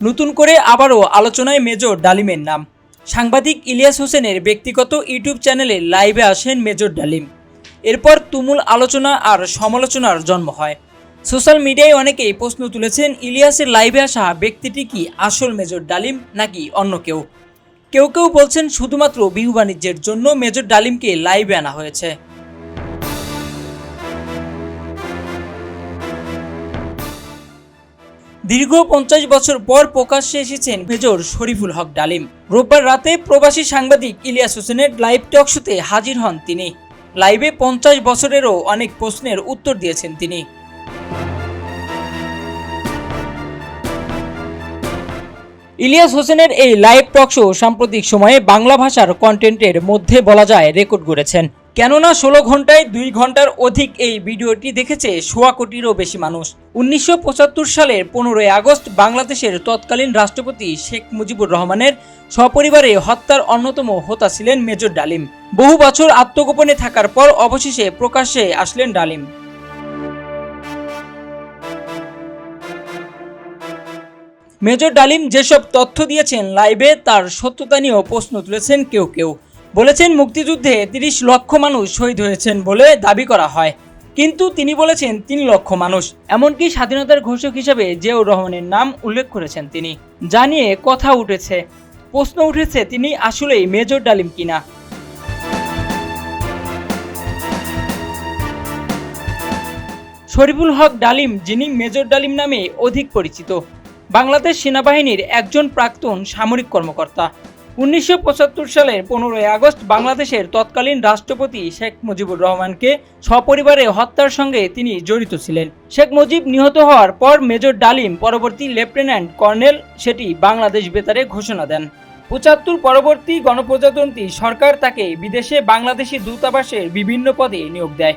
নতুন করে আবারও আলোচনায় মেজর ডালিমের নাম। সাংবাদিক ইলিয়াস হোসেনের ব্যক্তিগত ইউটিউব চ্যানেলে লাইভে আসেন মেজর ডালিম। এরপর তুমুল আলোচনা আর সমালোচনার জন্ম হয়। সোশ্যাল মিডিয়ায় অনেকেই প্রশ্ন তুলেছেন, ইলিয়াসের লাইভে আসা ব্যক্তিটি কি আসল মেজর ডালিম নাকি অন্য কেউ? কেউ কেউ বলছেন, শুধুমাত্র বিহু বাণিজ্যের জন্য মেজর ডালিমকে লাইভে আনা হয়েছে। দীর্ঘ পঞ্চাশ বছর পর প্রকাশ্যে এসেছেন মেজর শরীফুল হক ডালিম। রোববার রাতে প্রবাসী সাংবাদিক ইলিয়াস হোসেনের লাইভ টক শোতে হাজির হন তিনি। লাইভে পঞ্চাশ বছরেরও অনেক প্রশ্নের উত্তর দিয়েছেন তিনি। ইলিয়াস হোসেনের এই লাইভ টক শো সাম্প্রতিক সময়ে বাংলা ভাষার কন্টেন্টের মধ্যে বলা যায় রেকর্ড করেছেন কেননা ষোলো ঘন্টায় দুই ঘণ্টার অধিক এই ভিডিওটি দেখেছে সোয়া কোটিরও বেশি মানুষ। উনিশশো পঁচাত্তর সালের পনেরোই আগস্ট বাংলাদেশের তৎকালীন রাষ্ট্রপতি শেখ মুজিবুর রহমানের সপরিবারে হত্যার অন্যতম হোতা ছিলেন মেজর ডালিম। বহু বছর আত্মগোপনে থাকার পর অবশেষে প্রকাশ্যে আসলেন ডালিম। মেজর ডালিম যেসব তথ্য দিয়েছেন লাইভে তার সত্যতা নিয়েও প্রশ্ন তুলেছেন কেউ কেউ। বলেছেন মুক্তিযুদ্ধে তিরিশ লক্ষ মানুষ শহীদ হয়েছেন বলে দাবি করা হয়। কিন্তু তিনি বলেছেন তিন লক্ষ মানুষ। এমনকি স্বাধীনতার ঘোষক হিসেবে জিয়াউর রহমানের নাম উল্লেখ করেছেন তিনি। জানিয়ে কথা উঠেছে। প্রশ্ন উঠেছে তিনি আসলেই মেজর ডালিম কিনা। শরীফুল হক ডালিম, যিনি মেজর ডালিম নামে অধিক পরিচিত। বাংলাদেশ সেনাবাহিনীর একজন প্রাক্তন সামরিক কর্মকর্তা। উনিশশো সালের পনেরোই আগস্ট বাংলাদেশের তৎকালীন রাষ্ট্রপতি শেখ মুজিবুর রহমানকে সপরিবারে হত্যার সঙ্গে তিনি জড়িত ছিলেন। শেখ মুজিব নিহত হওয়ার পর মেজর ডালিম, পরবর্তী লেফটেন্যান্ট কর্নেল, সেটি বাংলাদেশ বেতারে ঘোষণা দেন। পঁচাত্তর পরবর্তী গণপ্রজাতন্ত্রী সরকার তাকে বিদেশে বাংলাদেশি দূতাবাসের বিভিন্ন পদে নিয়োগ দেয়।